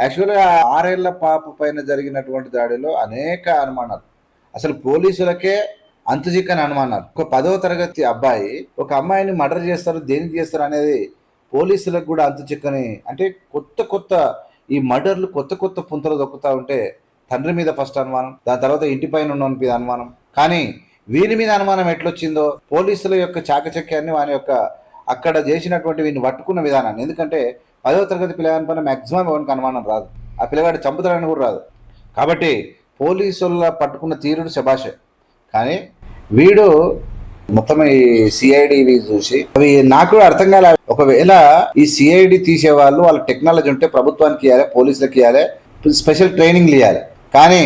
యాక్చువల్గా ఆరేళ్ళ పాప పైన జరిగినటువంటి దాడిలో అనేక అనుమానాలు. అసలు పోలీసులకే అంతుచిక్కని అనుమానాలు. ఒక పదవ తరగతి అబ్బాయి ఒక అమ్మాయిని మర్డర్ చేస్తారు దేనికి చేస్తారు అనేది పోలీసులకు కూడా అంతుచిక్కని అంటే కొత్త కొత్త ఈ మర్డర్లు కొత్త కొత్త పుంతలు దొక్కుతా ఉంటే తండ్రి మీద ఫస్ట్ అనుమానం దాని తర్వాత ఇంటి పైన ఉన్న మీద అనుమానం. కానీ వీరి మీద అనుమానం ఎట్లొచ్చిందో పోలీసుల యొక్క చాకచక్యాన్ని వాని యొక్క అక్కడ చేసినటువంటి వీడిని పట్టుకున్న విధానాన్ని. ఎందుకంటే పదవ తరగతి పిల్లగాని పైన మ్యాక్సిమం ఎవరికి అనుమానం రాదు. ఆ పిల్లగాడు చంపుతాడని కూడా రాదు. కాబట్టి పోలీసుల పట్టుకున్న తీరుడు శభాషే. కానీ వీడు మొత్తం ఈ సిఐడివి చూసి అవి నాకు అర్థం కాలే. ఒకవేళ ఈ సిఐడి తీసే వాళ్ళు వాళ్ళ టెక్నాలజీ ఉంటే ప్రభుత్వానికి ఇవ్వాలి పోలీసులకు ఇవ్వాలి స్పెషల్ ట్రైనింగ్లు ఇవ్వాలి కానీ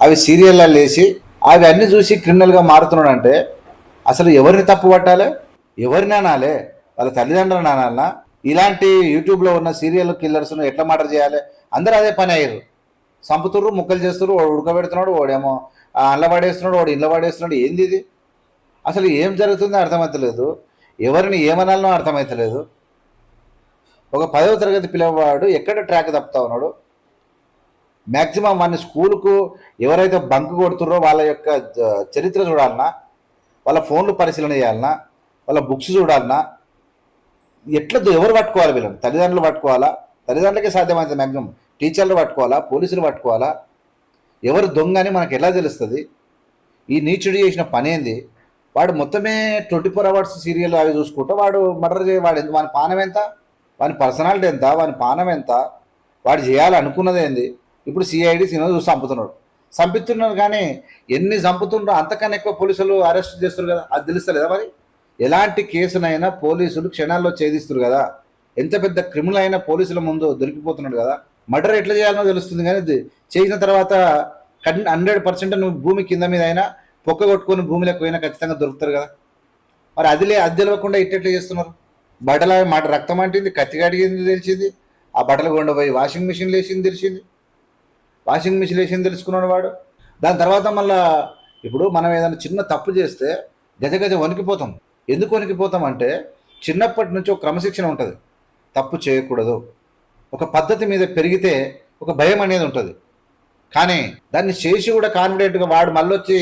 అవి సీరియల్లో లేచి అవి అన్ని చూసి క్రిమినల్గా మారుతున్నాడంటే అసలు ఎవరిని తప్పు పట్టాలి? ఎవరిని అనాలి? వాళ్ళ తల్లిదండ్రులు నాన్న ఇలాంటి యూట్యూబ్లో ఉన్న సీరియల్ కిల్లర్స్ను ఎట్లా మర్డర్ చేయాలి? అందరూ అదే పని అయ్యారు. చంపుతుర్రు ముక్కలు చేస్తున్నారు వాడు ఉడకబెడుతున్నాడు వాడేమో ఆ అండ్ల పడేస్తున్నాడు వాడు ఇండ్ల పడేస్తున్నాడు ఏంది ఇది? అసలు ఏం జరుగుతుందో అర్థమవుతలేదు ఎవరిని ఏమనాలనో అర్థమవుతలేదు ఒక పదవ తరగతి పిల్లవాడు ఎక్కడ ట్రాక్ తప్పుతా ఉన్నాడు? మ్యాక్సిమం మన స్కూల్కు ఎవరైతే బంక్ కొడుతున్నారో వాళ్ళ యొక్క చరిత్ర చూడాలన్నా వాళ్ళ ఫోన్లు పరిశీలన చేయాలన్నా వాళ్ళ బుక్స్ చూడాలన్నా ఎట్లా ఎవరు పట్టుకోవాలి వీళ్ళని? తల్లిదండ్రులు పట్టుకోవాలా? తల్లిదండ్రులకే సాధ్యమైంది మ్యాక్సిమం. టీచర్లు పట్టుకోవాలా? పోలీసులు పట్టుకోవాలా? ఎవరు దొంగ అని మనకు ఎలా తెలుస్తుంది? ఈ నీచుడు చేసిన పని ఏంది? వాడు మొత్తమే ట్వంటీ ఫోర్ అవర్స్ సీరియల్ అవి చూసుకుంటా వాడు మర్డర్ చేయ వాడు ఎంత వాని పానం ఎంత? వాని పర్సనాలిటీ ఎంత? వాని పానం ఎంత? వాడు చేయాలనుకున్నది ఏంది? ఇప్పుడు సిఐడి సినిమా చూసి చంపుతున్నాడు. చంపుతున్నారు కానీ ఎన్ని చంపుతుండ్రో అంతకన్నా ఎక్కువ పోలీసులు అరెస్ట్ చేస్తారు కదా? అది తెలుస్తలేదా మరి? ఎలాంటి కేసునైనా పోలీసులు క్షణాల్లో ఛేదిస్తారు కదా. ఎంత పెద్ద క్రిమినల్ అయినా పోలీసుల ముందు దొరికిపోతున్నాడు కదా. మర్డర్ ఎట్లా చేయాలనో తెలుస్తుంది కానీ చేసిన తర్వాత హండ్రెడ్ పర్సెంట్ నువ్వు భూమి కింద మీద అయినా పొక్క కొట్టుకొని భూమిలోకి పోయినా ఖచ్చితంగా దొరుకుతారు కదా. మరి అదిలే అది తెలియకుండా ఇట్టెట్లా చేస్తున్నారు? బట్టల మాట రక్తం అంటింది కత్తి కడిగింది తెలిసింది ఆ బట్టలు కొండ పోయి వాషింగ్ మిషన్ లేచింది తెలిసింది. వాషింగ్ మిషన్ వేసింది తెలుసుకున్నాడు వాడు. దాని తర్వాత మళ్ళా ఇప్పుడు మనం ఏదైనా చిన్న తప్పు చేస్తే గజ గజ వణికిపోతాం. ఎందుకు వణికిపోతాం అంటే చిన్నప్పటి నుంచి ఒక క్రమశిక్షణ ఉంటుంది. తప్పు చేయకూడదు. ఒక పద్ధతి మీద పెరిగితే ఒక భయం అనేది ఉంటుంది. కానీ దాన్ని చేసి కూడా కాన్ఫిడెంట్గా వాడు మళ్ళొచ్చి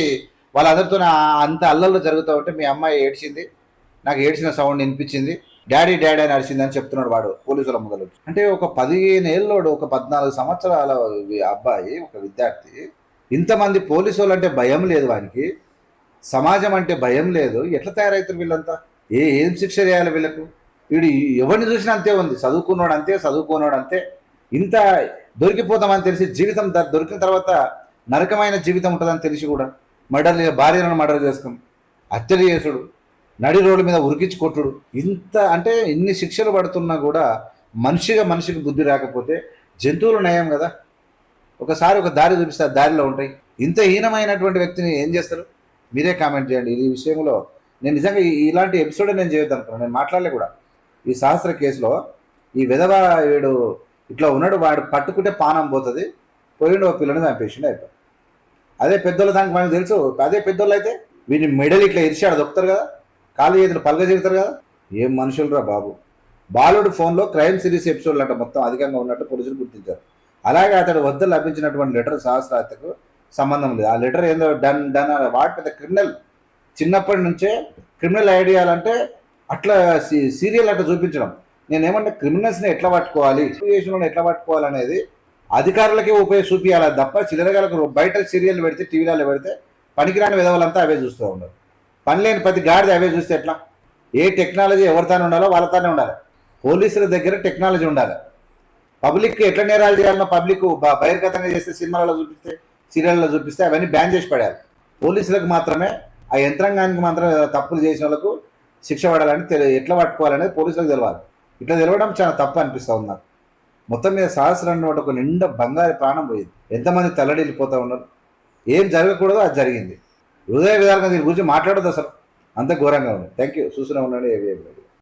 వాళ్ళందరితో అంత అల్లల్లో జరుగుతూ ఉంటే మీ అమ్మాయి ఏడ్చింది నాకు ఏడ్చిన సౌండ్ వినిపించింది డాడీ డాడీ అని అరిచింది అని చెప్తున్నాడు వాడు పోలీసుల మొదలు అంటే ఒక పదిహేను ఏళ్ళోడు ఒక పద్నాలుగు సంవత్సరాల అబ్బాయి ఒక విద్యార్థి ఇంతమంది పోలీసు వాళ్ళు అంటే భయం లేదు వానికి. సమాజం అంటే భయం లేదు. ఎట్లా తయారవుతారు వీళ్ళంతా? ఏ ఏం శిక్ష చేయాలి వీళ్ళకు? వీడు ఎవరిని చూసినా అంతే ఉంది. చదువుకున్నాడు అంతే చదువుకున్నాడు అంతే. ఇంత దొరికిపోతామని తెలిసి జీవితం దొరికిన తర్వాత నరకమైన జీవితం ఉంటుందని తెలిసి కూడా మర్డర్ భార్యలను మర్డర్ చేసుకుని హత్యలు చేసుడు నడి రోడ్డు మీద ఉరికించి కొట్టుడు. ఇంత అంటే ఇన్ని శిక్షలు పడుతున్నా కూడా మనిషిగా మనిషికి బుద్ధి రాకపోతే జంతువులు నయం కదా. ఒకసారి ఒక దారి చూపిస్తే దారిలో ఉంటాయి. ఇంత హీనమైనటువంటి వ్యక్తిని ఏం చేస్తారు? మీరే కామెంట్ చేయండి. ఈ విషయంలో నేను నిజంగా ఇలాంటి ఎపిసోడ్ నేను చేయొద్దు అనుకున్నాను నేను మాట్లాడలే కూడా. ఈ సహస్ర కేసులో ఈ విధవ వీడు ఇట్లా ఉన్నాడు వాడు పట్టుకుంటే పానం పోతుంది పోయిండు ఓ పిల్లని చంపేసిండు అయిపోయి అదే పెద్దోళ్ళ దానికి మనకు తెలుసు. అదే పెద్దోళ్ళు అయితే వీడిని మెడల్ ఇట్లా ఇరిచాడు దొక్కుతారు కదా. కాలు చేతులు పలక చెబుతారు కదా. ఏం మనుషులరా బాబు. బాలుడు ఫోన్లో క్రైమ్ సిరీస్ ఎపిసోడ్లు అంట మొత్తం అధికంగా ఉన్నట్టు పోలీసులు గుర్తించారు. అలాగే అతడు వద్ద లభించినటువంటి లెటర్ సహస్రాతకు సంబంధం లేదు. ఆ లెటర్ ఏందో డన్ డన్ వాట్ వాడు పెద్ద క్రిమినల్ చిన్నప్పటి నుంచే క్రిమినల్ ఐడియాలంటే అట్లా సీరియల్ అట్లా చూపించడం. నేనేమంటే క్రిమినల్స్ని ఎట్లా పట్టుకోవాలి? సిచ్యువేషన్లో ఎట్లా పట్టుకోవాలి అనేది అధికారులకే ఉపయోగ చూపించాలి తప్ప చిల్లరగాలకు బయట సీరియల్ పెడితే టీవీలలో పెడితే పనికిరాని విధవలంతా అవే చూస్తూ ఉన్నారు. పని లేని ప్రతి గాడిద అవే చూస్తే ఎట్లా? ఏ టెక్నాలజీ ఎవరితోనే ఉండాలో వాళ్ళతోనే ఉండాలి. పోలీసుల దగ్గర టెక్నాలజీ ఉండాలి. పబ్లిక్ ఎట్లా నేరాలు చేయాలన్నా పబ్లిక్ బహిర్గతంగా చేస్తే సినిమాలలో చూపిస్తే సీరియల్లో చూపిస్తే అవన్నీ బ్యాన్ చేసి పడారు. పోలీసులకు మాత్రమే ఆ యంత్రాంగానికి మాత్రం తప్పులు చేసిన వాళ్ళకు శిక్ష పడాలని తెలి ఎట్లా పట్టుకోవాలనేది పోలీసులకు తెలవాలి. ఇట్లా తెలవడం చాలా తప్పు అనిపిస్తూ ఉంది నాకు. మొత్తం మీద సహస్రం ఒక నిండా బంగారు ప్రాణం పోయింది. ఎంతమంది తల్లడిల్లిపోతూ ఉన్నారు? ఏం జరగకూడదో అది జరిగింది. హృదయ విధాలుగా దీని గురించి మాట్లాడదు అసలు. అంత ఘోరంగా ఉంది. థ్యాంక్ యూ చూస్తూనే ఉండండి. ఏవి